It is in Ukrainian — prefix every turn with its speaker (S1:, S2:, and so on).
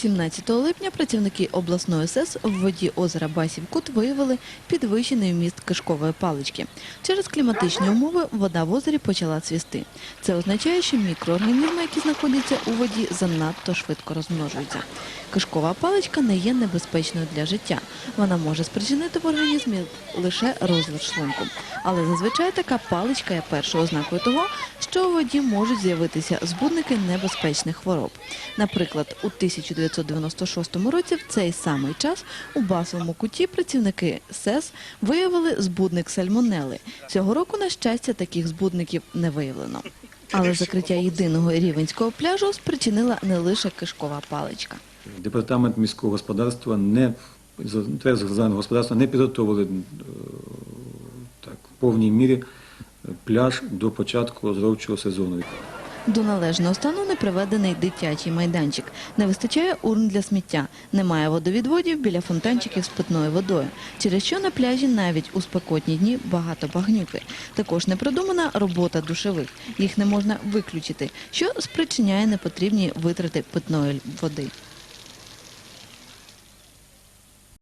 S1: 17 липня працівники обласної СЕС в воді озера Басів-Кут виявили підвищений вміст кишкової палички. Через кліматичні умови вода в озері почала цвісти. Це означає, що мікроорганізми, які знаходяться у воді, занадто швидко розмножуються. Кишкова паличка не є небезпечною для життя. Вона може спричинити в організмі лише розлад шлунку. Але зазвичай така паличка є першою ознакою того, що у воді можуть з'явитися збудники небезпечних хвороб. Наприклад, у 1996 році в цей самий час у басовому куті працівники СЕС виявили збудник сальмонели. Цього року, на щастя, таких збудників не виявлено. Але закриття єдиного рівенського пляжу спричинила не лише кишкова паличка.
S2: Департамент міського господарства не господарства не підготовили е, так, в повній мірі пляж до початку оздоровчого сезону.
S1: До належного стану не приведений дитячий майданчик. Не вистачає урн для сміття. Немає водовідводів біля фонтанчиків з питною водою. Через що на пляжі навіть у спекотні дні багато багнюки. Також не продумана робота душевих. Їх не можна виключити, що спричиняє непотрібні витрати питної води.